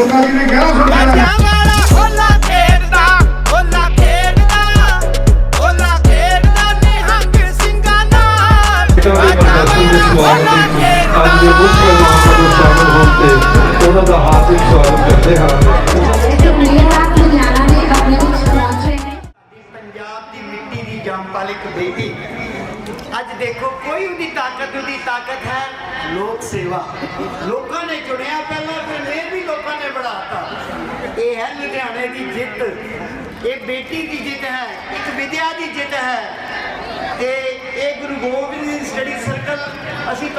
Não tá direito.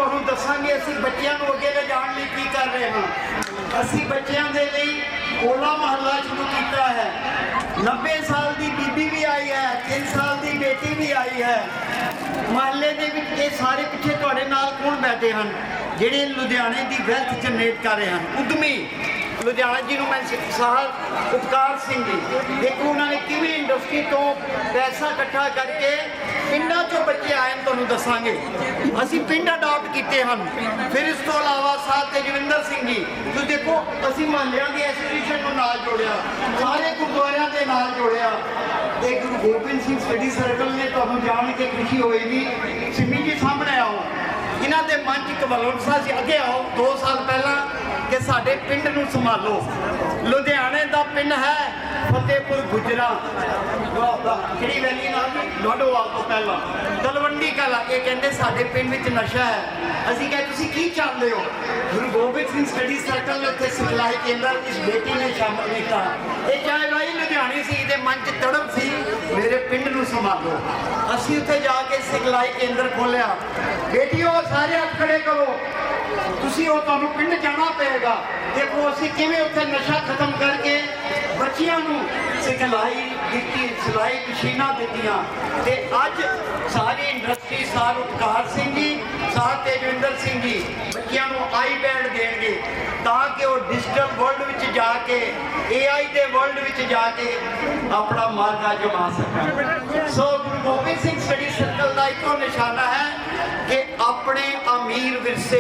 ਤੁਹਾਨੂੰ ਦੱਸਾਂਗੇ, ਅਸੀਂ ਬੱਚਿਆਂ ਨੂੰ ਅੱਗੇ ਲਿਜਾਣ ਲਈ ਕੀ ਕਰ ਰਹੇ ਹਾਂ। ਅਸੀਂ ਬੱਚਿਆਂ ਦੇ ਲਈ ਹੋਲਾ ਮਹੱਲਾ ਸ਼ੁਰੂ ਕੀਤਾ ਹੈ। 90 ਸਾਲ ਦੀ ਬੀਬੀ ਵੀ ਆਈ ਹੈ 3 ਸਾਲ ਦੀ ਬੇਟੀ ਵੀ ਆਈ ਹੈ। ਮਹੱਲੇ ਦੇ ਵਿੱਚ ਇਹ ਸਾਰੇ ਪਿੱਛੇ ਤੁਹਾਡੇ ਨਾਲ ਕੌਣ ਬੈਠੇ ਹਨ, ਜਿਹੜੇ ਲੁਧਿਆਣੇ ਦੀ ਵੈਲਥ ਜਨਰੇਟ ਕਰ ਰਹੇ ਹਨ? ਉਦਮੀ, ਲੁਧਿਆਣਾ ਜੀ ਨੂੰ ਮੈਂ ਸਾਹਿਬ ਉਪਕਾਰ ਸਿੰਘ ਜੀ। ਦੇਖੋ, ਉਹਨਾਂ ਨੇ ਕਿਵੇਂ ਇੰਡਸਟਰੀ ਤੋਂ ਪੈਸਾ ਇਕੱਠਾ ਕਰਕੇ ਪਿੰਡਾਂ ਚੋਂ ਬੱਚੇ ਆਏ ਨੇ, ਤੁਹਾਨੂੰ ਦੱਸਾਂਗੇ। ਅਸੀਂ ਪਿੰਡ ਅਡਾਪਟ ਕੀਤੇ ਹਨ। ਫਿਰ ਇਸ ਤੋਂ ਇਲਾਵਾ ਸਾਹਿਬ ਤੇਜਵਿੰਦਰ ਸਿੰਘ ਜੀ, ਤੁਸੀਂ ਦੇਖੋ, ਅਸੀਂ ਮਹੱਲਿਆਂ ਦੀ ਐਸੋਸੀਏਸ਼ਨ ਨੂੰ ਨਾਲ ਜੋੜਿਆ, ਸਾਰੇ ਗੁਰਦੁਆਰਿਆਂ ਦੇ ਨਾਲ ਜੋੜਿਆ। ਤੇ ਗੁਰੂ ਗੋਬਿੰਦ ਸਿੰਘ ਸਟੱਡੀ ਸਰਕਲ ਨੇ ਤੁਹਾਨੂੰ ਜਾਣ ਕੇ ਖੁਸ਼ੀ ਹੋਏਗੀ ਸਿੰਮੀ ਜੀ ਸਾਹਮਣੇ ਆਓ। ਇਹਨਾਂ ਦੇ ਮਨ 'ਚ ਇੱਕ ਵਲਵਸਾ ਸੀ, ਅੱਗੇ ਆਓ 2 ਸਾਲ ਪਹਿਲਾਂ ਕਿ ਸਾਡੇ ਪਿੰਡ ਨੂੰ ਸੰਭਾਲੋ। ਲੁਧਿਆਣੇ ਦਾ ਪਿੰਡ ਹੈ ਫਤਿਹਪੁਰ ਗੁਜਰਾ। ਕਿਹੜੀ ਵੈਲੀ ਨਾਲ ਲੋਡੋਵਾਲ ਤੋਂ ਪਹਿਲਾਂ। ਤਲਵੰਡੀ ਕਲਾ ਇਹ ਕਹਿੰਦੇ ਸਾਡੇ ਪਿੰਡ ਵਿੱਚ ਨਸ਼ਾ ਹੈ। ਅਸੀਂ ਕਹੇ, ਤੁਸੀਂ ਕੀ ਚਾਹੁੰਦੇ ਹੋ? ਗੁਰੂ ਗੋਬਿੰਦ ਸਿੰਘ ਸਟੱਡੀ ਸਰਕਲ ਨੇ ਉੱਥੇ ਸਿਖਲਾਈ ਕੇਂਦਰ ਇਸ ਬੇਟੀ ਨੇ ਸ਼ਾਮਲ ਕੀਤਾ। ਇਹ ਚਾਹੇ ਭਾਈ ਲੁਧਿਆਣੇ ਸੀ, ਇਹਦੇ ਮਨ 'ਚ ਤੜਪ ਸੀ, ਮੇਰੇ ਪਿੰਡ ਨੂੰ ਸੰਭਾਲੋ। ਅਸੀਂ ਉੱਥੇ ਜਾ ਕੇ ਸਿਖਲਾਈ ਕੇਂਦਰ ਖੋਲਿਆ ਬੇਟੀਓ, ਸਾਰੇ ਹੱਥ ਖੜੇ ਕਰੋ। ਤੁਸੀਂ ਉਹ ਤੁਹਾਨੂੰ ਪਿੰਡ ਜਾਣਾ ਪਏਗਾ। ਦੇਖੋ ਅਸੀਂ ਕਿਵੇਂ ਉੱਥੇ ਨਸ਼ਾ ਖਤਮ ਕਰਕੇ ਬੱਚਿਆਂ ਨੂੰ ਸਿਖਲਾਈ ਦਿੱਤੀ, ਸਿਲਾਈ ਮਸ਼ੀਨਾਂ ਦਿੱਤੀਆਂ। ਤੇ ਅੱਜ ਸਾਰੀ ਇੰਡਸਟਰੀ ਸਾਰ ਉਪਕਾਰ ਸਿੰਘ ਜੀ, ਸਾਰ ਤੇਜਵਿੰਦਰ ਸਿੰਘ ਜੀ ਬੱਚਿਆਂ ਨੂੰ ਆਈਪੈਡ ਦੇਣਗੇ ਤਾਂ ਕਿ ਉਹ ਡਿਜੀਟਲ ਵਰਲਡ ਵਿੱਚ ਜਾ ਕੇ AI ਦੇ ਵਰਲਡ ਵਿੱਚ ਜਾ ਕੇ ਆਪਣਾ ਮਾਰਗਾ ਜਮਾ ਸਕਣ। So Guru Gobind Singh study circle ਦਾ ਇੱਕੋ ਨਿਸ਼ਾਨਾ ਹੈ ਕਿ ਆਪਣੇ ਅਮੀਰ ਵਿਰਸੇ,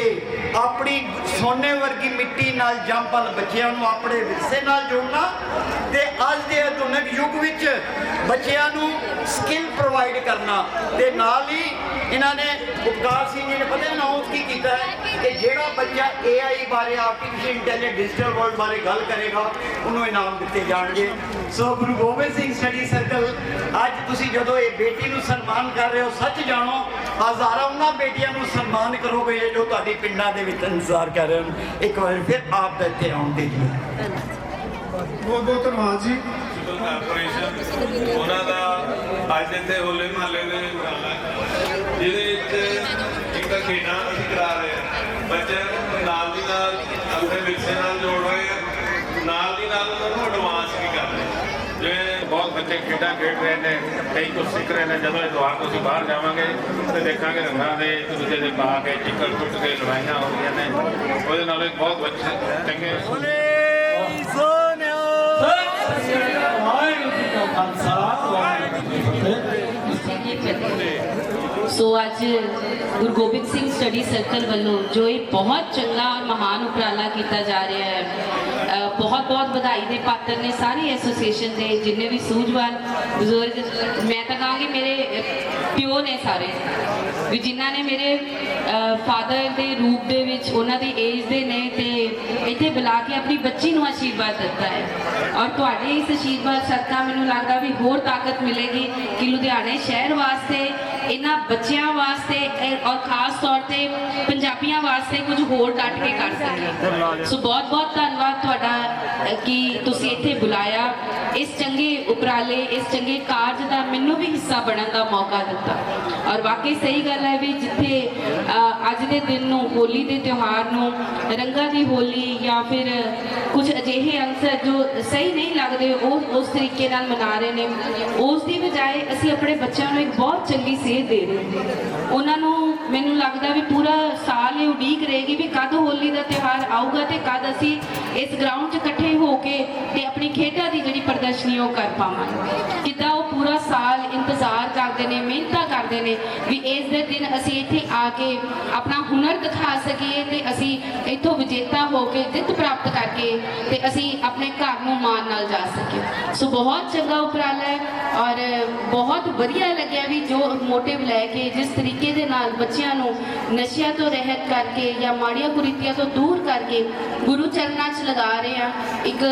ਆਪਣੀ ਸੋਨੇ ਵਰਗੀ ਮਿੱਟੀ ਨਾਲ ਜੰਪਲ ਬੱਚਿਆਂ ਨੂੰ ਆਪਣੇ ਵਿਰਸੇ ਨਾਲ ਜੋੜਨਾ ਤੇ ਅੱਜ ਦੇ ਆਧੁਨਿਕ ਯੁੱਗ ਵਿੱਚ ਬੱਚਿਆਂ ਨੂੰ ਸਕਿੱਲ ਪ੍ਰੋਵਾਈਡ ਕਰਨਾ ਤੇ ਨਾਲ ਹੀ ਇਹਨਾਂ ਨੇ ਉਪਕਾਰ ਸਿੰਘ ਜੀ ਨੇ ਪਤਾ ਅਨਾਉਂਸ ਕੀ ਕੀਤਾ ਹੈ ਕਿ ਜਿਹੜਾ ਬੱਚਾ AI ਬਾਰੇ ਆਰਟੀਫੀਸ਼ੀਅਲ ਇੰਟੈਲੀਜੈਂਸ ਡਿਜੀਟਲ ਵਰਲਡ ਬਾਰੇ ਗੱਲ ਕਰੇਗਾ, ਉਹਨੂੰ ਇਨਾਮ ਦਿੱਤੇ ਜਾਣਗੇ। So Guru Gobind Singh study circle, ਅੱਜ ਤੁਸੀਂ ਜਦੋਂ ਇਹ ਬੇਟੀ ਨੂੰ ਸਨਮਾਨ ਕਰ ਰਹੇ ਹੋ, ਸੱਚ ਜਾਣੋ ਹਜ਼ਾਰਾਂ ਉਹਨਾਂ ਬੇਟੀਆਂ ਨੂੰ ਸਨਮਾਨ ਕਰੋਗੇ ਜੋ ਤੁਹਾਡੀ ਪਿੰਡਾਂ ਦੇ ਵਿੱਚ ਇੰਤਜ਼ਾਰ ਕਰ ਰਹੇ ਹਨ। ਇੱਕ ਵਾਰ ਫਿਰ ਆਪ ਦਾ ਇੱਥੇ ਆਉਣ ਦੇ ਲਈ ਬਹੁਤ ਬਹੁਤ ਧੰਨਵਾਦ ਜੀ। ਕਾਰਪੋਰੇਸ਼ਨ ਉਹਨਾਂ ਦਾ ਅੱਜ ਇੱਥੇ ਹੋਲੇ ਮਹੱਲੇ ਦੇ ਜਿਹਦੇ ਵਿੱਚ ਇੱਕ ਖੇਡਾਂ ਅਸੀਂ ਕਰਾ ਰਹੇ ਹਾਂ। ਬੱਚਿਆਂ ਨੂੰ ਨਾਲ ਦੀ ਨਾਲ ਆਪਣੇ ਵਿਰਸੇ ਨਾਲ ਜੋੜ ਰਹੇ ਹਾਂ ਨਾਲ ਦੀ ਨਾਲ ਉਹਨਾਂ ਨੂੰ ਐਡਵਾਂਸ ਵੀ ਕਰ ਰਹੇ ਹਾਂ ਬਹੁਤ ਬੱਚੇ ਖੇਡਾਂ ਖੇਡ ਰਹੇ ਨੇ ਕਈ ਕੁਝ ਸਿੱਖ ਰਹੇ ਨੇ। ਜਦੋਂ ਇਤਵਾਰ ਨੂੰ ਅਸੀਂ ਬਾਹਰ ਜਾਵਾਂਗੇ ਤੇ ਦੇਖਾਂਗੇ ਰੰਗਾਂ ਦੇ ਇੱਕ ਦੂਜੇ ਦੇ ਪਾ ਕੇ ਚਿੱਕੜ ਕੁੱਟ ਕੇ ਲੜਾਈਆਂ ਹੋ ਰਹੀਆਂ ਨੇ। ਉਹਦੇ ਨਾਲ ਇੱਕ ਬਹੁਤ ਬੱਚੇ ਚੰਗੇ ਸੋ ਅੱਜ ਗੁਰੂ ਗੋਬਿੰਦ ਸਿੰਘ ਸਟੱਡੀ ਸਰਕਲ ਵੱਲੋਂ ਜੋ ਇਹ ਬਹੁਤ ਚੰਗਾ ਔਰ ਮਹਾਨ ਉਪਰਾਲਾ ਕੀਤਾ ਜਾ ਰਿਹਾ ਹੈ ਬਹੁਤ ਬਹੁਤ ਵਧਾਈ ਦੇ ਪਾਤਰ ਨੇ ਸਾਰੇ ਐਸੋਸੀਏਸ਼ਨ ਦੇ ਜਿੰਨੇ ਵੀ ਸੂਝਵਾਨ ਬਜ਼ੁਰਗ ਮੈਂ ਤਾਂ ਕਹਾਂਗੀ ਮੇਰੇ ਪਿਓ ਨੇ ਸਾਰੇ ਵੀ ਜਿਨ੍ਹਾਂ ਨੇ ਮੇਰੇ ਫਾਦਰ ਦੇ ਰੂਪ ਦੇ ਵਿੱਚ ਉਹਨਾਂ ਦੀ ਏਜ ਦੇ ਨੇ ਤੇ ਇੱਥੇ ਬੁਲਾ ਕੇ ਆਪਣੀ ਬੱਚੀ ਨੂੰ ਆਸ਼ੀਰਵਾਦ ਦਿੱਤਾ ਹੈ ਔਰ ਤੁਹਾਡੇ ਇਸ ਆਸ਼ੀਰਵਾਦ ਸਦਕਾ ਮੈਨੂੰ ਲੱਗਦਾ ਵੀ ਹੋਰ ਤਾਕਤ ਮਿਲੇਗੀ ਕਿ ਲੁਧਿਆਣੇ ਸ਼ਹਿਰ ਵਾਸਤੇ ਇਹਨਾਂ ਬੱਚਿਆਂ ਵਾਸਤੇ ਔਰ ਖਾਸ ਤੌਰ ਤੇ ਪੰਜਾਬੀਆਂ ਵਾਸਤੇ ਕੁਝ ਹੋਰ ਕੱਟ ਕੇ ਕਰ ਸਕੀਏ ਸੋ ਬਹੁਤ ਬਹੁਤ ਧੰਨਵਾਦ ਤੁਹਾਡਾ ਕਿ ਤੁਸੀਂ ਇੱਥੇ ਬੁਲਾਇਆ। ਇਸ ਚੰਗੇ ਉਪਰਾਲੇ ਇਸ ਚੰਗੇ ਕਾਰਜ ਦਾ ਮੈਨੂੰ ਵੀ ਹਿੱਸਾ ਬਣਨ ਦਾ ਮੌਕਾ ਦਿੱਤਾ। ਔਰ ਵਾਕਈ ਸਹੀ ਗੱਲ ਹੈ ਵੀ ਜਿੱਥੇ ਅੱਜ ਦੇ ਦਿਨ ਨੂੰ ਹੋਲੀ ਦੇ ਤਿਉਹਾਰ ਨੂੰ ਰੰਗਾਂ ਦੀ ਹੋਲੀ ਜਾਂ ਫਿਰ ਕੁਝ ਅਜਿਹੇ ਅੰਸਰ ਜੋ ਸਹੀ ਨਹੀਂ ਲੱਗਦੇ ਉਹ ਉਸ ਤਰੀਕੇ ਨਾਲ ਮਨਾ ਰਹੇ ਨੇ। ਉਸ ਦੀ ਬਜਾਏ ਅਸੀਂ ਆਪਣੇ ਬੱਚਿਆਂ ਨੂੰ ਇੱਕ ਬਹੁਤ ਚੰਗੀ ਸੇਧ ਦੇ ਰਹੇ ਹਾਂ। ਉਹਨਾਂ ਨੂੰ ਮੈਨੂੰ ਲੱਗਦਾ ਵੀ ਪੂਰਾ ਸਾਲ ਇਹ ਉਡੀਕ ਰਹੇਗੀ ਵੀ ਕਦ ਹੋਲੀ ਦਾ ਤਿਉਹਾਰ ਆਊਗਾ ਤੇ ਕਦ ਅਸੀਂ ਇਸ ਗਰਾਊਂਡ 'ਚ ਇਕੱਠੇ ਹੋ ਕੇ ਤੇ ਆਪਣੀ ਖੇਡਾਂ ਦੀ ਜਿਹੜੀ ਪ੍ਰਦਰਸ਼ਨੀ ਉਹ ਕਰ ਪਾਵਾਂਗੇ। ਕਿੱਦਾਂ ਉਹ ਪੂਰਾ ਸਾਲ ਇੰਤਜ਼ਾਰ ਕਰਦੇ ਨੇ, ਮਿਹਨਤਾਂ ਕਰਦੇ ਨੇ ਵੀ ਇਸ ਦੇ ਦਿਨ ਅਸੀਂ ਇੱਥੇ ਆ ਕੇ ਆਪਣਾ ਹੁਨਰ ਦਿਖਾ ਸਕੀਏ ਤੇ ਅਸੀਂ ਇੱਥੋਂ ਵਿਜੇਤਾ ਹੋ ਕੇ ਜਿੱਤ ਪ੍ਰਾਪਤ ਕਰਕੇ ਤੇ ਅਸੀਂ ਆਪਣੇ ਘਰ ਨੂੰ ਮਾਣ ਨਾਲ ਜਾ ਸਕੀਏ। ਸੋ ਬਹੁਤ ਚੰਗਾ ਉਪਰਾਲਾ ਹੈ ਔਰ ਬਹੁਤ ਵਧੀਆ ਲੱਗਿਆ ਵੀ ਜੋ ਮੋਟਿਵ ਲੈ ਕੇ ਜਿਸ ਤਰੀਕੇ ਦੇ ਨਾਲ ਬੱਚਿਆਂ ਨੂੰ ਨਸ਼ਿਆਂ ਤੋਂ ਰਹਿਤ ਕਰਕੇ ਜਾਂ ਮਾੜੀਆਂ ਕੁਰੀਤੀਆਂ ਤੋਂ ਦੂਰ ਕਰਕੇ ਗੁਰੂ ਚਰਨਾਂ 'ਚ ਲਗਾ ਰਹੇ ਆ ਇੱਕ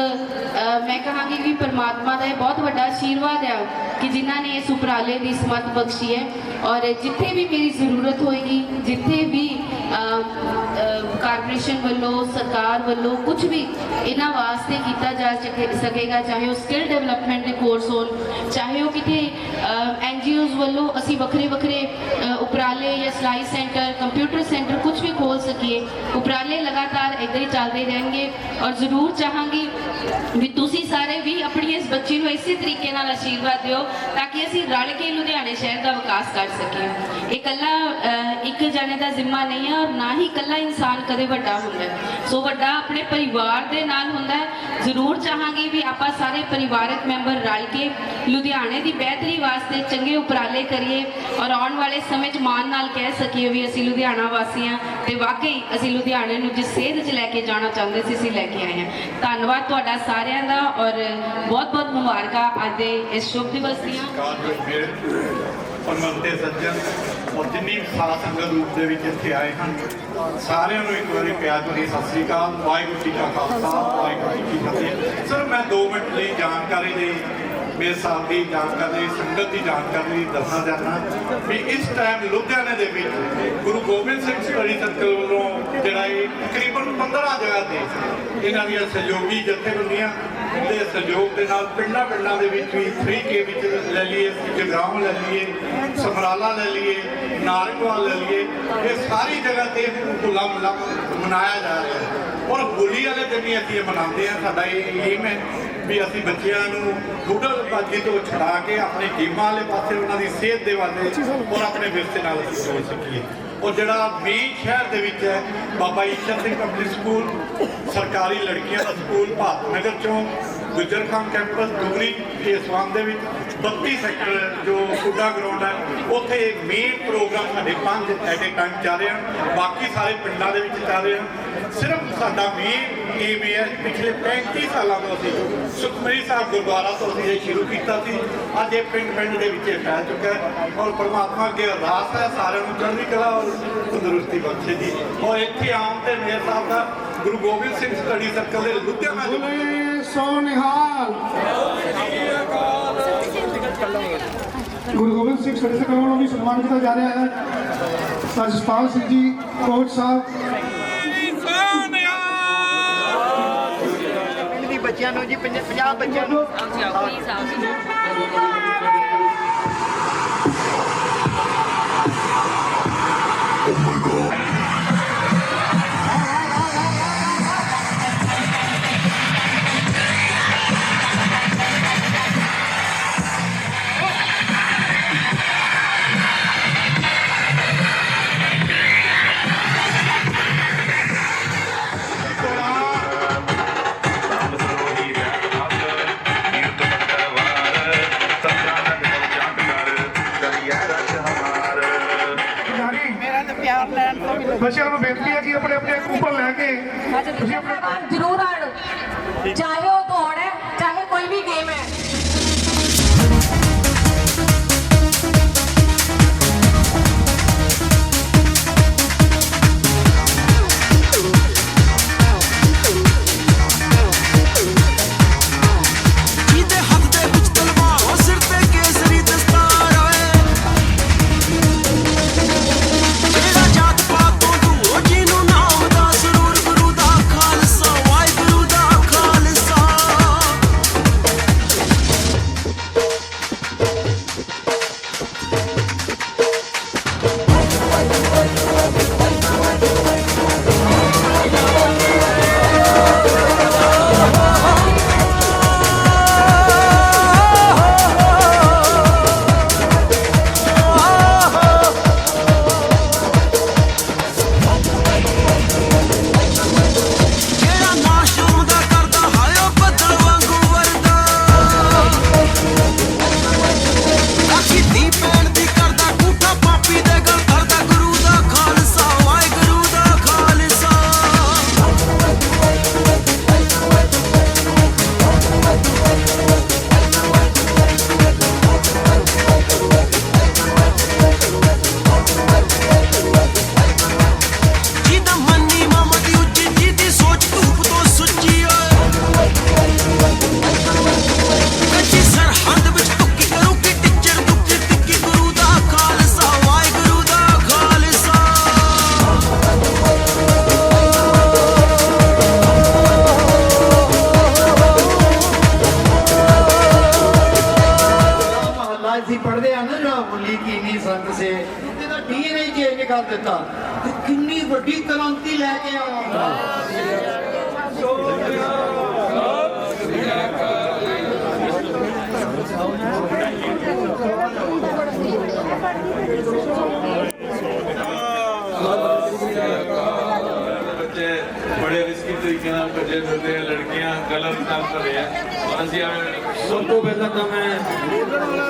ਮੈਂ ਕਹਾਂਗੀ ਵੀ ਪਰਮਾਤਮਾ ਦਾ ਇਹ ਬਹੁਤ ਵੱਡਾ ਆਸ਼ੀਰਵਾਦ ਆ ਕਿ ਜਿਨ੍ਹਾਂ ਨੇ ਇਸ ਉਪਰਾਲੇ ਦੀ ਸਮਤ ਬਖਸ਼ੀ ਹੈ। ਔਰ ਜਿੱਥੇ ਵੀ ਮੇਰੀ ਜ਼ਰੂਰਤ ਹੋਏਗੀ, ਜਿੱਥੇ ਵੀ ਕਾਰਪੋਰੇਸ਼ਨ ਵੱਲੋਂ, ਸਰਕਾਰ ਵੱਲੋਂ ਕੁਝ ਵੀ ਇਹਨਾਂ ਵਾਸਤੇ ਕੀਤਾ ਜਾ ਸਕੇਗਾ, ਚਾਹੇ ਉਹ ਸਕਿੱਲ ਡਿਵੈਲਪਮੈਂਟ ਦੇ ਕੋਰਸ ਹੋਣ, ਚਾਹੇ ਉਹ ਕਿਤੇ ਐਨਜੀਓਜ਼ ਵੱਲੋਂ ਅਸੀਂ ਵੱਖਰੇ ਵੱਖਰੇ ਉਪਰਾਲੇ ਜਾਂ ਸਿਲਾਈ ਸੈਂਟਰ ਕੰਪਿਊਟਰ ਸੈਂਟਰ ਕੁਝ ਵੀ ਖੋਲ ਸਕੀਏ, ਉਪਰਾਲੇ ਲਗਾਤਾਰ ਇਦਾਂ ਹੀ ਚੱਲਦੇ ਰਹਿਣਗੇ ਔਰ ਜ਼ਰੂਰ ਚਾਹਾਂਗੀ ਵੀ ਤੁਸੀਂ ਸਾਰੇ ਵੀ ਆਪਣੀ ਇਸ ਬੱਚੀ ਨੂੰ ਇਸੇ ਤਰੀਕੇ ਨਾਲ ਆਸ਼ੀਰਵਾਦ ਦਿਓ, ਤਾਂ ਕਿ ਅਸੀਂ ਰਲ ਕੇ ਲੁਧਿਆਣੇ ਸ਼ਹਿਰ ਦਾ ਵਿਕਾਸ ਕਰ ਸਕੀਏ ਇਹ ਇਕੱਲਾ ਇੱਕ ਜਣੇ ਦਾ ਜ਼ਿੰਮਾ ਨਹੀਂ ਹੈ ਔਰ ਨਾ ਹੀ ਇਕੱਲਾ ਇਨਸਾਨ ਕਦੇ ਵੱਡਾ ਹੁੰਦਾ ਸੋ ਵੱਡਾ ਆਪਣੇ ਪਰਿਵਾਰ ਦੇ ਨਾਲ ਹੁੰਦਾ ਜ਼ਰੂਰ ਚਾਹਾਂਗੇ ਵੀ ਆਪਾਂ ਸਾਰੇ ਪਰਿਵਾਰਕ ਮੈਂਬਰ ਰਲ ਕੇ ਲੁਧਿਆਣੇ ਦੀ ਬਿਹਤਰੀ ਵਾਸਤੇ ਚੰਗੇ ਉਪਰਾਲੇ ਕਰੀਏ ਔਰ ਆਉਣ ਵਾਲੇ ਸਮੇਂ 'ਚ ਮਾਣ ਨਾਲ ਕਹਿ ਸਕੀਏ ਵੀ ਅਸੀਂ ਲੁਧਿਆਣਾ ਵਾਸੀ ਹਾਂ ਤੇ ਵਾਕਈ ਅਸੀਂ ਲੁਧਿਆਣੇ ਨੂੰ ਜਿਸ ਸੇਧ 'ਚ ਲੈ ਕੇ ਜਾਣਾ ਚਾਹੁੰਦੇ ਸੀ, ਅਸੀਂ ਲੈ ਕੇ ਆਏ ਹਾਂ। ਧੰਨਵਾਦ ਤੁਹਾਡਾ ਸਾਰਿਆਂ ਦਾ ਔਰ ਬਹੁਤ ਬਹੁਤ ਮੁਬਾਰਕਾਂ। ਅੱਜ ਦੇ ਇਸ ਸ਼ੁਭ ਦਿਵਸ ਦੀਆਂ। ਕਾਰਜ ਮੇਰੇ ਸੱਜਣ ਔਰ ਜਿੰਨੀ ਵੀ ਸੰਗਤ ਰੂਪ ਦੇ ਵਿੱਚ ਇੱਥੇ ਆਏ ਹਨ। ਸਾਰਿਆਂ ਨੂੰ ਇੱਕ ਵਾਰੀ ਪਿਆਰ ਭਰੀ ਸਤਿ ਸ੍ਰੀ ਅਕਾਲ। ਵਾਹਿਗੁਰੂ ਜੀ ਕਾ ਖਾਲਸਾ, ਵਾਹਿਗੁਰੂ ਜੀ ਕੀ ਫਤਿਹ। ਸਰ, ਮੈਂ 2 ਮਿੰਟ ਲਈ ਜਾਣਕਾਰੀ ਲਈ ਮੇਰੇ ਸਾਹਿਬ ਦੀ ਜਾਣਕਾਰੀ, ਸੰਗਤ ਦੀ ਜਾਣਕਾਰੀ ਦੱਸਣਾ ਚਾਹੁੰਦਾ ਵੀ ਇਸ ਟਾਈਮ ਲੁਧਿਆਣੇ ਦੇ ਵਿੱਚ ਗੁਰੂ ਗੋਬਿੰਦ ਸਿੰਘ ਸਟੱਡੀ ਸਰਕਲ ਵੱਲੋਂ ਜਿਹੜਾ ਇਹ ਤਕਰੀਬਨ 15 ਜਗ੍ਹਾ ਤੇ ਇਹਨਾਂ ਦੀਆਂ ਸਹਿਯੋਗੀ ਜਥੇਬੰਦੀਆਂ ਦੇ ਸਹਿਯੋਗ ਦੇ ਨਾਲ ਪਿੰਡਾਂ ਪਿੰਡਾਂ ਦੇ ਵਿੱਚ ਵੀ 3K ਵਿੱਚ ਲੈ ਲਈਏ ਜਗਰਾਉਂ ਲੈ ਲਈਏ, ਸਮਰਾਲਾ ਲੈ ਲਈਏ ਨਾਰੰਗਵਾਲ ਲੈ ਲਈਏ, ਇਹ ਸਾਰੀ ਜਗ੍ਹਾ ਤੇ ਹੋਲਾ ਮਹੱਲਾ ਮਨਾਇਆ ਜਾ ਰਿਹਾ ਹੈ। ਔਰ ਹੋਲੀ ਵਾਲੇ ਦਿਨ ਹੀ ਅਸੀਂ ਇਹ ਮਨਾਉਂਦੇ ਆ ਸਾਡਾ ਇਹ ਏਮ ਹੈ ਵੀ ਅਸੀਂ ਬੱਚਿਆਂ ਨੂੰ ਬਾਜੀ ਤੋਂ ਛਡਾ ਕੇ ਆਪਣੇ ਗੇਮਾਂ ਵਾਲੇ ਪਾਸੇ ਉਹਨਾਂ ਦੀ ਸਿਹਤ ਦੇ ਵਾਲੇ ਔਰ ਆਪਣੇ ਵਿਰਸੇ ਨਾਲ ਅਸੀਂ ਜੋੜ ਸਕੀਏ। ਔਰ ਜਿਹੜਾ ਮੇਨ ਸ਼ਹਿਰ ਦੇ ਵਿੱਚ ਹੈ ਬਾਬਾ ਈਸ਼ਰ ਸਿੰਘ ਪਬਲਿਕ ਸਕੂਲ ਸਰਕਾਰੀ ਲੜਕੀਆਂ ਦਾ ਸਕੂਲ ਭਾਰਤ ਨਗਰ ਚੋਂ ਗੁੱਜਰ ਖਾਨ ਕੈਂਪਸ ਦੁਗਰੀ ਫੇਸ 1 ਦੇ ਵਿੱਚ 32 ਸੈਕਟਰ ਜੋ ਕੁੱਡਾ ਗਰਾਊਂਡ ਹੈ, ਉੱਥੇ ਮੇਨ ਪ੍ਰੋਗਰਾਮ ਸਾਡੇ ਪੰਜ ਐਟ ਏ ਟਾਈਮ ਚੱਲ ਰਹੇ ਹਨ, ਬਾਕੀ ਸਾਰੇ ਪਿੰਡਾਂ ਦੇ ਵਿੱਚ ਚੱਲ ਰਹੇ ਹਨ। ਸਿਰਫ ਸਾਡਾ ਮੇਨ ਏਮ ਇਹ ਹੈ, ਪਿਛਲੇ 35 ਸਾਲਾਂ ਤੋਂ ਅਸੀਂ ਸੁਖਮਨੀ ਸਾਹਿਬ ਗੁਰਦੁਆਰਾ ਤੋਂ ਅਸੀਂ ਇਹ ਸ਼ੁਰੂ ਕੀਤਾ ਸੀ। ਅੱਜ ਇਹ ਪਿੰਡ ਪਿੰਡ ਦੇ ਵਿੱਚ ਇਹ ਫੈਲ ਚੁੱਕਾ ਹੈ ਔਰ ਪਰਮਾਤਮਾ ਅੱਗੇ ਅਰਦਾਸ ਹੈ, ਸਾਰਿਆਂ ਨੂੰ ਚੜ੍ਹਦੀ ਕਲਾ ਔਰ ਤੰਦਰੁਸਤੀ ਬਖਸ਼ੇ ਜੀ। ਔਰ ਇੱਥੇ ਆਉਣ ਤੇ ਮੇਰ ਸਾਹਿਬ ਦਾ ਗੁਰੂ ਗੋਬਿੰਦ ਸਿੰਘ ਸਟੱਡੀ ਸਰਕਲ ਦੇ ਲੁਧਿਆਣਾ ਦੇ ਬੋਲੇ ਸੋ ਨਿਹਾਲ ਗੁਰੂ ਗੋਬਿੰਦ ਸਿੰਘ ਸਟੱਡੀ ਸਰਕਲ ਵੱਲੋਂ ਵੀ ਸਨਮਾਨ ਕੀਤਾ ਜਾ ਰਿਹਾ ਹੈ। ਸਰ ਜਸਪਾਲ ਸਿੰਘ ਜੀ ਕੋਚ ਸਾਹਿਬ। ਪਿੰਡ ਦੀ ਬੱਚਿਆਂ ਨੂੰ ਜੀ 50 ਬੱਚਿਆਂ ਨੂੰ। ਬੜੇ ਰਿਸਕੀ ਤਰੀਕੇ ਨਾਲ ਭੱਜੇ ਫਿਰਦੇ ਆ ਲੜਕੀਆਂ ਗਲਤ ਕੰਮ ਕਰ ਰਹੇ ਆ ਅਸੀਂ ਸਭ ਤੋਂ ਪਹਿਲਾਂ ਤਾਂ ਮੈਂ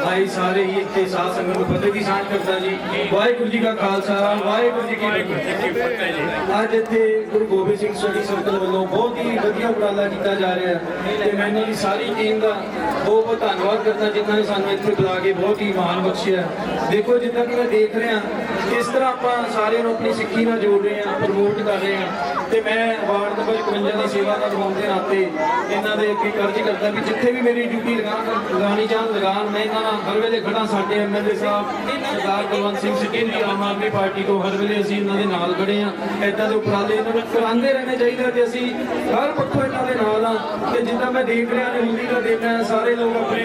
ਭਾਈ ਸਾਰੇ ਹੀ ਇੱਥੇ ਸਾਧ ਸੰਗਤ ਨੂੰ ਫਤਿਹ ਦੀ ਸਾਂਝ ਕਰਦਾ ਜੀ। ਵਾਹਿਗੁਰੂ ਜੀ ਕਾ ਖਾਲਸਾ ਵਾਹਿਗੁਰੂ ਜੀ ਕੀ ਫਤਿਹ। ਅੱਜ ਇੱਥੇ ਗੁਰੂ ਗੋਬਿੰਦ ਸਿੰਘ ਸਟੱਡੀ ਸਰਕਲ ਵੱਲੋਂ ਬਹੁਤ ਹੀ ਵਧੀਆ ਉਪਰਾਲਾ ਕੀਤਾ ਜਾ ਰਿਹਾ ਹੈ ਤੇ ਮੈਂ ਇਹਨਾਂ ਦੀ ਸਾਰੀ ਟੀਮ ਦਾ ਬਹੁਤ ਬਹੁਤ ਧੰਨਵਾਦ ਕਰਦਾ ਜਿਨ੍ਹਾਂ ਨੇ ਸਾਨੂੰ ਇੱਥੇ ਬੁਲਾ ਕੇ ਬਹੁਤ ਹੀ ਮਾਣ ਬਖਸ਼ਿਆ। ਦੇਖੋ ਜਿੱਦਾਂ ਕਿ ਮੈਂ ਦੇਖ ਰਿਹਾ ਕਿਸ ਤਰ੍ਹਾਂ ਆਪਾਂ ਸਾਰਿਆਂ ਨੂੰ ਆਪਣੀ ਸਿੱਖੀ ਨਾਲ ਜੋੜ ਰਹੇ ਹਾਂ ਪ੍ਰਮੋਟ ਕਰ ਰਹੇ ਹਾਂ, ਤੇ ਮੈਂ ਵਾਰਡ ਨੰਬਰ 51 ਦੀ ਸੇਵਾ ਦਾ ਨਿਭਾਉਣ ਦੇ ਨਾਤੇ ਇਹਨਾਂ ਦੇ ਅੱਗੇ ਕਰਜ਼ ਕਰਦਾ ਵੀ ਜਿੱਥੇ ਵੀ ਮੇਰੀ ਡਿਊਟੀ ਲਗਾਉਣ ਲਗਾਉਣੀ ਚਾਹਣ ਲਗਾਉਣ, ਮੈਂ ਇਹਨਾਂ ਨਾਲ ਹਰ ਵੇਲੇ ਖੜਾ ਸਾਡੇ ਐਮਐਲਏ ਸਾਹਿਬ, ਸਰਦਾਰ ਕੁਲਵੰਤ ਸਿੰਘ ਸਿੱਧੀ ਦੀ ਆਮ ਆਦਮੀ ਪਾਰਟੀ ਤੋਂ ਹਰ ਵੇਲੇ ਅਸੀਂ ਇਹਨਾਂ ਦੇ ਨਾਲ ਖੜੇ ਆ ਐਦਾਂ ਦੇ ਉਪਰਾਲੇ ਇਹਨਾਂ ਨੂੰ ਕਰਾਉਂਦੇ ਰਹਿਣੇ ਚਾਹੀਦੇ ਤੇ ਅਸੀਂ ਹਰ ਪੱਖੋਂ ਇਹਨਾਂ ਦੇ ਨਾਲ ਆ ਤੇ ਜਿੱਦਾਂ ਮੈਂ ਦੇਖ ਰਿਹਾ ਕਿ ਹੁੰਦੀ ਦਾ ਦਿਨ ਹੈ ਸਾਰੇ ਲੋਕ ਆਪਣੇ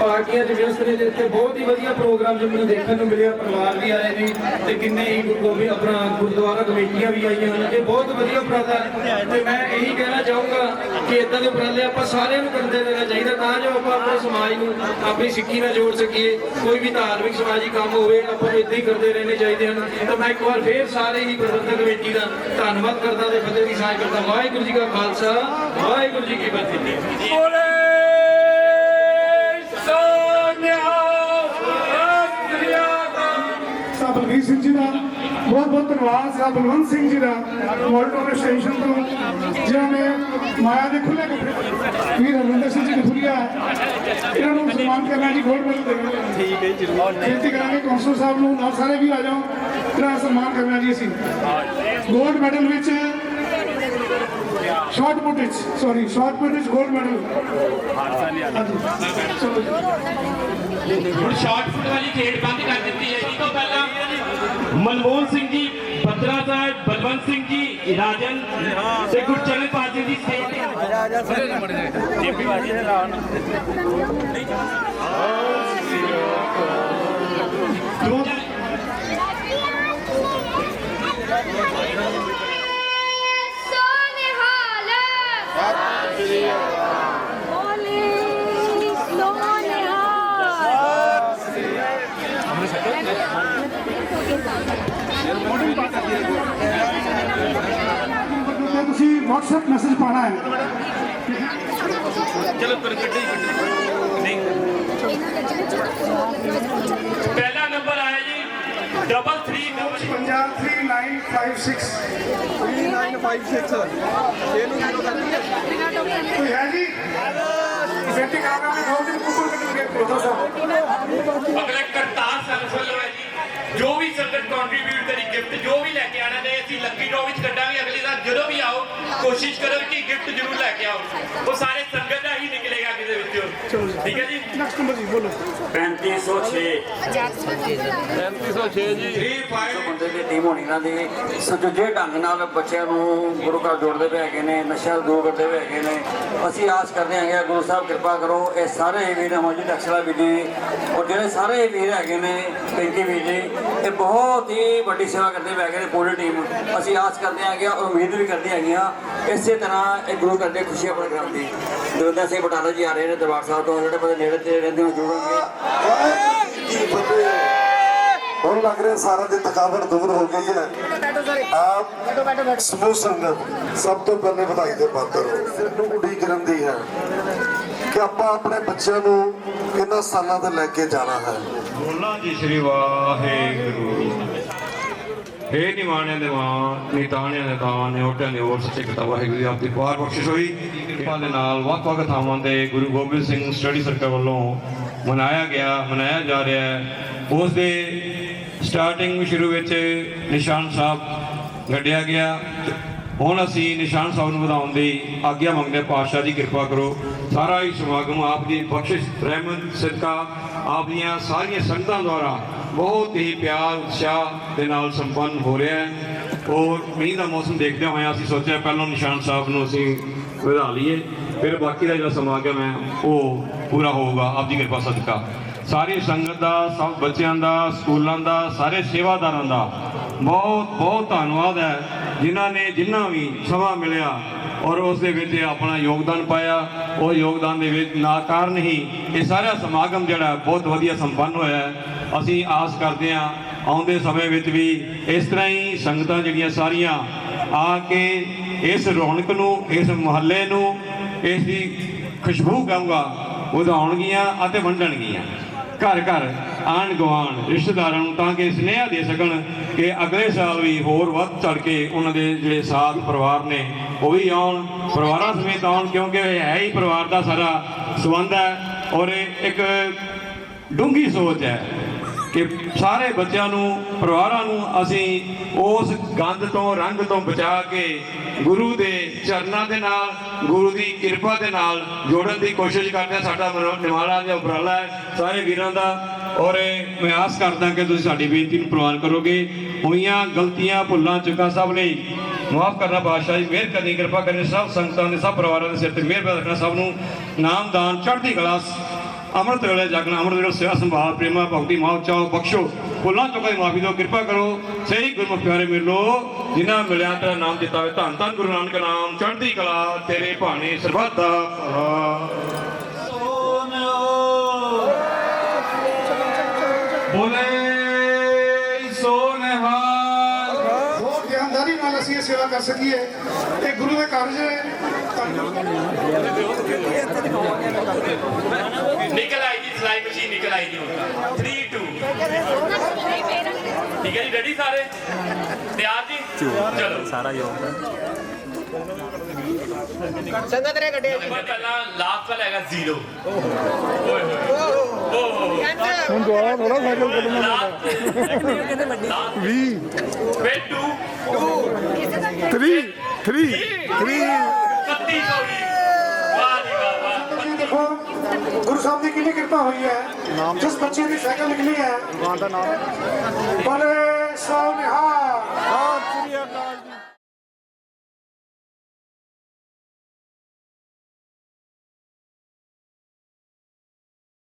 ਪਾਰਟੀਆਂ 'ਚ ਵਿਅਸਤ ਨੇ ਤੇ ਇੱਥੇ ਬਹੁਤ ਹੀ ਵਧੀਆ ਪ੍ਰੋਗਰਾਮ ਜੋ ਮੈਨੂੰ ਦੇਖਣ ਨੂੰ ਮਿਲਿਆ, ਪਰਿਵਾਰ ਵੀ ਆਏ ਨੇ ਤੇ ਕਿੰਨੇ ਹੀ ਗੁਰੂ ਗੋਬਿੰਦ ਆਪਣਾ ਗੁਰਦੁਆਰਾ ਕਮੇਟੀਆਂ ਵੀ ਆਈਆਂ ਹਨ। ਇਹ ਬਹੁਤ ਵਧੀਆ ਉਪਰਾਲਾ ਹੈ। ਤੇ ਮੈਂ ਇਹੀ ਕਹਿਣਾ ਚਾਹੂੰਗਾ ਕਿ ਇਦਾਂ ਦੇ ਉਪਰਾਲੇ ਆਪਾਂ ਸਾਰਿਆਂ ਨੂੰ ਕਰਦੇ ਰਹਿਣਾ ਚਾਹੀਦਾ, ਤਾਂ ਜੋ ਆਪਾਂ ਆਪਣੇ ਸਮਾਜ ਨੂੰ ਆਪਣੀ ਸਿੱਖੀ ਨਾਲ ਜੋੜ ਸਕੀਏ। ਕੋਈ ਵੀ ਧਾਰਮਿਕ ਸਮਾਜੀ ਕੰਮ ਹੋਵੇ, ਆਪਾਂ ਨੂੰ ਇਦਾਂ ਹੀ ਕਰਦੇ ਰਹਿਣੇ ਚਾਹੀਦੇ ਹਨ। ਤਾਂ ਮੈਂ ਇੱਕ ਵਾਰ ਫੇਰ ਸਾਰੇ ਹੀ ਪ੍ਰਬੰਧਕ ਕਮੇਟੀ ਦਾ ਧੰਨਵਾਦ ਕਰਦਾ ਤੇ ਫਤਿਹ ਦੀ ਸਾਂਝ ਕਰਦਾ। ਵਾਹਿਗੁਰੂ ਜੀ ਕਾ ਖਾਲਸਾ, ਵਾਹਿਗੁਰੂ ਜੀ ਕੀ ਫਤਿਹ। ਸਿੰਘ ਜੀ ਦਾ ਬਹੁਤ ਬਹੁਤ ਧੰਨਵਾਦ ਸਾਹਿਬ ਬਲਵੰਤ ਸਿੰਘ ਜੀ ਦਾ ਮੋਲਟੋ ਸਟੇਸ਼ਨ ਤੋਂ। ਜਿਨ੍ਹਾਂ ਨੇ ਮਾਇਆ ਦੇ ਖੁੱਲੇ ਕੱਪੜੇ ਵੀਰ ਹਰਵਿੰਦਰ ਸਿੰਘ ਜੀ ਗਠੂਰੀਆ ਇਹਨਾਂ ਨੂੰ ਸਨਮਾਨ ਕਰਨਾ ਜੀ ਗੋਲਡ ਮੈਡਲ ਦੇਣਾ। ਠੀਕ ਹੈ ਜੀ ਬੇਨਤੀ ਕਰਾਂਗੇ ਕੌਂਸਲ ਸਾਹਿਬ ਨੂੰ ਨਾਲ ਸਾਰੇ ਵੀਰ ਆ ਜਾਓ। ਇਹਨਾਂ ਦਾ ਸਨਮਾਨ ਕਰਨਾ ਜੀ ਅਸੀਂ। ਗੋਲਡ ਮੈਡਲ ਵਿੱਚ ਸ਼ਾਰਟ ਪੁੱਟ ਵਿੱਚ ਸੌਰੀ ਸ਼ਾਰਟ ਪੁੱਟ ਵਿੱਚ ਗੋਲਡ ਮੈਡਲ ਹਾਂਜੀ ਚਲੋ ਜੀ ਹੁਣ ਸ਼ਾਰਟ ਫੁੱਟ ਵਾਲੀ ਖੇਡ ਬੰਦ ਕਰ ਦਿੱਤੀ ਹੈ। ਜੀ ਤੋਂ ਪਹਿਲਾਂ ਮਨਮੋਹਨ ਸਿੰਘ ਜੀ ਬੱਤਰਾ ਸਾਹਿਬ ਬਲਵੰਤ ਸਿੰਘ ਜੀ ਰਾਜਨ ਤੇ ਗੁਰਚਰਨ ਪਾਜੀ ਜੀ ਸਟੇਜ ਤੇ ਆ ਜਾ ਤੇ ਤੁਸੀਂ WhatsApp ਮੈਸੇਜ ਪਾਣਾ ਹੈ ਪਹਿਲਾ ਨੰਬਰ ਆਇਆ ਜੀ ਡਬਲ 3 ਨੰਬਰ ਪੰਜਾਬ 3956 ਕੋਈ ਹੈ ਜੀ ਬੇਟੀ ਕਾਗਾ ਮੈਂ ਦੋ ਦਿਨ ਕੁੱਕਰ ਕੱਢ ਕੇ ਪ੍ਰੋਫੈਸਰ ਸਾਹਿਬ ਅਗਲੇ ਕਰਤਾਰ ਸੰਗਤ ਵੱਲੋਂ ਹੈ ਜੋ ਵੀ ਸੰਗਤ ਕੰਟਰੀਬਿਊਟ ਕਰੀ ਗਿਫਟ ਜੋ ਵੀ ਲੈ ਕੇ ਆਣਾ ਨੇ ਅਸੀਂ ਲੱਕੀ ਡੋ ਵਿੱਚ ਕੱਢਾਂਗੇ, ਅਗਲੀ ਸਾਲ ਜਦੋਂ ਵੀ ਆਓ ਕੋਸ਼ਿਸ਼ ਕਰੋ ਕਿ ਗਿਫਟ ਜ਼ਰੂਰ ਲੈ ਕੇ ਆਓ। ਉਹ ਸਾਰੇ ਸੰਗਤ ਦਾ ਹੀ ਨਿਕਲੇਗਾ ਕਿਤੇ ਵਿੱਚੋਂ। ਠੀਕ ਹੈ ਜੀ? ਨੈਕਸਟ ਨੰਬਰ ਜੀ ਬੋਲੋ। 3506 ਬੰਦੇ ਦੀ ਟੀਮ ਹੋਣੀ ਇਹਨਾਂ ਦੀ। ਸੁਚੱਜੇ ਢੰਗ ਨਾਲ ਬੱਚਿਆਂ ਨੂੰ ਗੁਰੂ ਘਰ ਜੋੜਦੇ ਪਏ ਹੈਗੇ ਨੇ ਨਸ਼ਾ ਦੂਰ ਕਰਦੇ ਪਏ ਹੈਗੇ ਨੇ। ਅਸੀਂ ਆਸ ਕਰਦੇ ਹਾਂਗੇ ਗੁਰੂ ਸਾਹਿਬ ਕਿਰਪਾ ਕਰੋ ਇਹ ਸਾਰੇ ਵੀਰ ਮੌਜੂਦ ਅਕਸ਼ਰਾ ਵੀ ਜੀ ਔਰ ਜਿਹੜੇ ਸਾਰੇ ਵੀਰ ਹੈਗੇ ਨੇ ਪਿੰਕੀ ਵੀ ਜੀ ਇਹ ਬਹੁਤ ਹੀ ਵੱਡੀ ਸੇਵਾ ਕਰਦੇ ਪਏ ਹੈਗੇ ਨੇ ਪੂਰੀ ਟੀਮ ਅਸੀਂ ਆਸ ਕਰਦੇ ਹਾਂਗੇ ਔਰ ਉਮੀਦ ਵੀ ਕਰਦੇ ਹੈਗੇ ਆ ਇਸੇ ਤਰ੍ਹਾਂ ਇਹ ਗੁਰੂ ਘਰ ਦੇ ਖੁਸ਼ੀਆਂ ਪ੍ਰੋਗਰਾਮ ਦੀ। ਦਵਿੰਦਰ ਸਿੰਘ ਬਟਾਲਾ ਜੀ ਆ ਰਹੇ ਨੇ ਦਰਬਾਰ ਸਾਹਿਬ ਤੋਂ। ਜਿਹੜੇ ਬੰਦੇ ਨੇੜੇ ਤੇ ਰਹਿੰਦੇ ਹੋ ਜੁੜਨਗੇ ਹੁਣ ਲੱਗ ਰਿਹਾ ਸਾਰਾ ਦਿਨ ਥਕਾਵਟ ਦੂਰ ਹੋ ਗਈ ਹੈ। ਆਪ ਸਮੂਹ ਸੰਗਤ ਸਭ ਤੋਂ ਪਹਿਲੇ ਵਧਾਈ ਦੇ ਪਾਤਰ ਹੋ। ਨੂੰ ਉਡੀਕ ਰਹਿੰਦੀ ਹੈ ਕਿ ਆਪਾਂ ਆਪਣੇ ਬੱਚਿਆਂ ਨੂੰ ਇਹਨਾਂ ਸਾਲਾਂ ਤੇ ਲੈ ਕੇ ਜਾਣਾ ਹੈ। ਬੋਲਾਂ ਜੀ ਸ੍ਰੀ ਵਾਹਿਗੁਰੂ। ਹੇ ਨਿਮਾਣਿਆਂ ਦੇ ਮਾਂ ਨਿਤਾਣਿਆਂ ਦੇ ਤਾਂ ਨਿਉਟਿਆਂ ਦੇ ਹੋਰ ਸੱਚੇ ਪਿਤਾ ਵਾਹਿਗੁਰੂ ਜੀ ਆਪ ਦੀ ਪਾਰ ਬਖਸ਼ਿਸ਼ ਹੋਈ। ਕਿਰਪਾ ਦੇ ਨਾਲ ਵੱਖ ਵੱਖ ਥਾਵਾਂ ਤੇ ਗੁਰੂ ਗੋਬਿੰਦ ਸਿੰਘ ਸਟੱਡੀ ਸਰਕਲ ਵੱਲੋਂ ਮਨਾਇਆ ਗਿਆ, ਮਨਾਇਆ ਜਾ ਰਿਹਾ ਹੈ। ਉਸ ਦੇ ਸਟਾਰਟਿੰਗ ਸ਼ੁਰੂ ਵਿੱਚ ਨਿਸ਼ਾਨ ਸਾਹਿਬ ਗੱਡਿਆ ਗਿਆ। ਹੁਣ ਅਸੀਂ ਨਿਸ਼ਾਨ ਸਾਹਿਬ ਨੂੰ ਵਧਾਉਣ ਦੀ ਆਗਿਆ ਮੰਗਦੇ ਹਾਂ, ਪਾਤਸ਼ਾਹ ਦੀ ਕਿਰਪਾ ਕਰੋ। ਸਾਰਾ ਹੀ ਸਮਾਗਮ ਆਪ ਦੀ ਬਖਸ਼ਿਸ਼ ਰਹਿਮਤ ਸਦਕਾ ਆਪ ਦੀਆਂ ਸਾਰੀਆਂ ਸੰਗਤਾਂ ਦੁਆਰਾ ਬਹੁਤ ਹੀ ਪਿਆਰ ਉਤਸ਼ਾਹ ਦੇ ਨਾਲ ਸੰਪੰਨ ਹੋ ਰਿਹਾ ਹੈ। ਔਰ ਮੀਂਹ ਦਾ ਮੌਸਮ ਦੇਖਦੇ ਹੋਏ ਅਸੀਂ ਸੋਚਿਆ ਪਹਿਲਾਂ ਨਿਸ਼ਾਨ ਸਾਹਿਬ ਨੂੰ ਅਸੀਂ ਵਧਾ ਲਈਏ। ਫਿਰ ਬਾਕੀ ਦਾ ਜਿਹੜਾ ਸਮਾਗਮ ਹੈ ਉਹ ਪੂਰਾ ਹੋਊਗਾ। ਆਪ ਦੀ ਕਿਰਪਾ ਸਦਕਾ। ਸਾਰੀ ਸੰਗਤ ਦਾ ਸਭ ਬੱਚਿਆਂ ਦਾ ਸਕੂਲਾਂ ਦਾ ਸਾਰੇ ਸੇਵਾਦਾਰਾਂ ਦਾ ਬਹੁਤ ਬਹੁਤ ਧੰਨਵਾਦ ਹੈ। ਜਿਨ੍ਹਾਂ ਨੇ ਜਿੰਨਾ ਵੀ ਸਮਾਂ ਮਿਲਿਆ ਔਰ ਉਸ ਦੇ ਵਿੱਚ ਆਪਣਾ ਯੋਗਦਾਨ ਪਾਇਆ, ਉਹ ਯੋਗਦਾਨ ਦੇ ਵਿੱਚ ਨਾ ਕਾਰਨ ਹੀ ਇਹ ਸਾਰਾ ਸਮਾਗਮ ਜਿਹੜਾ ਬਹੁਤ ਵਧੀਆ ਸੰਪੰਨ ਹੋਇਆ ਅਸੀਂ ਆਸ ਕਰਦੇ ਹਾਂ ਆਉਂਦੇ ਸਮੇਂ ਵਿੱਚ ਵੀ ਇਸ ਤਰ੍ਹਾਂ ਹੀ ਸੰਗਤਾਂ ਜਿਹੜੀਆਂ ਸਾਰੀਆਂ ਆ ਕੇ ਇਸ ਰੌਣਕ ਨੂੰ, ਇਸ ਮੁਹੱਲੇ ਨੂੰ, ਇਸ ਦੀ ਖੁਸ਼ਬੂ ਕਹੂੰਗਾ ਵਧਾਉਣਗੀਆਂ ਅਤੇ ਵੰਡਣਗੀਆਂ। ਘਰ ਘਰ ਆਣ ਗੁਆਂਢ, ਰਿਸ਼ਤੇਦਾਰਾਂ ਨੂੰ ਤਾਂ ਕਿ ਸੁਨੇਹਾ ਦੇ ਸਕਣ ਕਿ ਅਗਲੇ ਸਾਲ ਵੀ ਹੋਰ ਵੱਧ ਚੜ ਕੇ ਉਹਨਾਂ ਦੇ ਜਿਹੜੇ ਸਾਥ ਪਰਿਵਾਰ ਨੇ, ਉਹ ਵੀ ਆਉਣ। ਪਰਿਵਾਰਾਂ ਸਮੇਤ ਆਉਣ, ਕਿਉਂਕਿ ਇਹ ਹੈ ਹੀ ਪਰਿਵਾਰ ਦਾ ਸਾਰਾ ਸੰਬੰਧ ਹੈ ਔਰ ਇਹ ਇੱਕ ਡੂੰਘੀ ਸੋਚ ਹੈ। ਕਿ ਸਾਰੇ ਬੱਚਿਆਂ ਨੂੰ, ਪਰਿਵਾਰਾਂ ਨੂੰ ਅਸੀਂ ਉਸ ਗੰਦ ਤੋਂ, ਰੰਗ ਤੋਂ ਬਚਾ ਕੇ ਗੁਰੂ ਦੇ ਚਰਨਾਂ ਦੇ ਨਾਲ, ਗੁਰੂ ਦੀ ਕਿਰਪਾ ਦੇ ਨਾਲ ਜੋੜਨ ਦੀ ਕੋਸ਼ਿਸ਼ ਕਰਦੇ ਹਾਂ। ਸਾਡਾ ਮਨੋ- ਜਾਂ ਉਪਰਾਲਾ ਹੈ ਸਾਰੇ ਵੀਰਾਂ ਦਾ। ਔਰ ਇਹ ਮੈਂ ਆਸ ਕਰਦਾ ਕਿ ਤੁਸੀਂ ਸਾਡੀ ਬੇਨਤੀ ਨੂੰ ਪ੍ਰਵਾਨ ਕਰੋਗੇ। ਹੋਈਆਂ ਗਲਤੀਆਂ, ਭੁੱਲਾਂ, ਚੁੱਕਾਂ ਸਭ ਲਈ ਮਾਫ ਕਰਨਾ ਬਾਦਸ਼ਾਹ ਜੀ, ਮਿਹਰ ਕਰਨੀ, ਕਿਰਪਾ ਕਰਨੀ, ਸਭ ਸੰਗਤਾਂ ਦੇ, ਸਭ ਪਰਿਵਾਰਾਂ ਦੇ ਸਿਰ ਤੇ ਮਿਹਰ ਰੱਖਣਾ ਸਭ ਨੂੰ। ਨਾਮਦਾਨ, ਚੜ੍ਹਦੀ ਕਲਾ ਅੰਮ੍ਰਿਤ ਵੇਲੇ ਜਾਗਣਾ ਅੰਮ੍ਰਿਤ ਵੇਲੇ ਸੇਵਾ ਸੰਭਾਲ ਪ੍ਰੇਮਾ ਭਗਤੀ ਮਾਉ ਚਾਓ ਬਖਸ਼ੋ। ਭੁੱਲਾਂ ਚੁੱਕਾਂ ਦੀ ਮਾਫੀ ਦਿਓ ਕਿਰਪਾ ਕਰੋ। ਸਹੀ ਗੁਰਮੁਖ ਪਿਆਰੇ ਮਿਲੋ ਜਿਨ੍ਹਾਂ ਮਿਲਿਆ ਤੇਰਾ ਨਾਮ ਦਿੱਤਾ ਹੋਵੇ ਧੰਨ ਧੰਨ ਗੁਰੂ ਨਾਨਕ ਨਾਮ ਚੜ੍ਹਦੀ ਕਲਾ ਤੇਰੇ ਭਾਣੇ ਸਰਬੱਤ ਦਾ ਬੋਲੇ ਸੋ ਨਿਹਾਲ ਬਹੁਤ ਧਿਆਨਦਾਰੀ ਨਾਲ ਅਸੀਂ ਇਹ ਸੇਵਾ ਕਰ ਸਕੀਏ। ਇਹ ਗੁਰੂ ਦੇ ਕਾਰਜ ਹੈ ਨਿਕਲ ਆਈ ਜੀ ਸਲਾਈ ਮਸ਼ੀਨ ਨਿਕਲ ਆਈ ਜੀ 3 2 ਠੀਕ ਹੈ ਜੀ ਰੈਡੀ ਸਾਰੇ? ਤਿਆਰ ਜੀ? ਚਲੋ। ਸਾਰਾ ਸੰਗਤ ਨੇ ਕੱਢਿਆ ਨੰਬਰ ਪਹਿਲਾਂ ਲਾਸਟ ਵਾਲਾ ਹੈਗਾ 0 ਓਏ ਹੋਏ। ਓਹ। ਹੁਣ ਦੁਆਰਾ ਥੋੜਾ ਸਾਈਕਲ ਕੱਢਣਾ 20 ਫਿਰ 2 3 3 3 31 ਹੋ ਗਈ ਵਾਹ ਜੀ ਵਾਹ ਵਾਹ ਤੁਸੀਂ ਦੇਖੋ ਗੁਰੂ ਸਾਹਿਬ ਦੀ ਕਿੰਨੀ ਕਿਰਪਾ ਹੋਈ ਹੈ? ਜਿਸ ਬੱਚੇ ਦੀ ਸਾਈਕਲ ਨਿਕਲੀ ਹੈ। ਪਰ ਸਭ ਨੇ